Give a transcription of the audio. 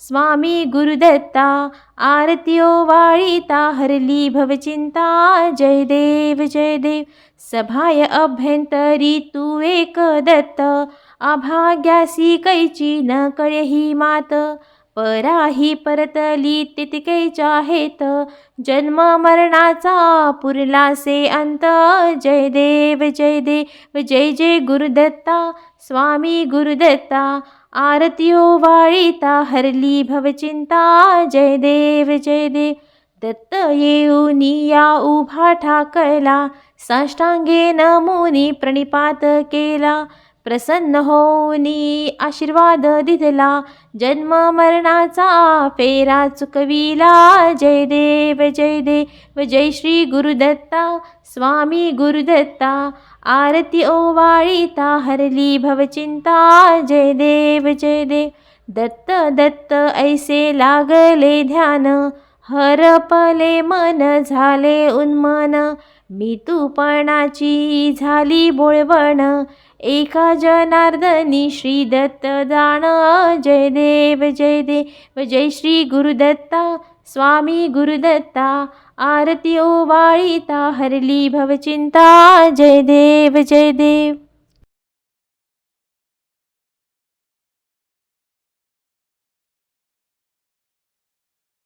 स्वामी गुरुदत्ता आरतीओ वाळीता हरली भवचिंता जय देव जय देव. सभाय अभ्यंतरी तू एक दत्त अभाग्यासी कैची न कळेही मात. पराही परतली तितकेच्या आहेत जन्म मरणाचा पुरलासे अंत. जय देव जय देव जय जय गुरुदत्ता. स्वामी गुरुदत्ता आरतीयो वाळीता हरली भवचिंता. जय देव जय देव. दत्त येऊनी या उभा ठाकला. साष्टांगे नमुनी प्रणिपात केला. प्रसन्न होऊनी आशीर्वाद दिधला जन्म मरणाचा फेरा चुकविला. जय देव जय देव जय श्री गुरुदत्ता. स्वामी गुरुदत्ता आरती ओवाळीता हरली भवचिंता. जय देव जय देव. दत्त दत्त ऐसे लागले ध्यान. हरपले मन झाले उन्मन. मी तूपणाची झाली बोळवण एका जनार्दनी श्री दत्त दान. जय देव जय देव जय श्री गुरुदत्ता स्वामी गुरुदत्ता. आरती ओवाळीता हरली भवचिंता. जय देव जय देव.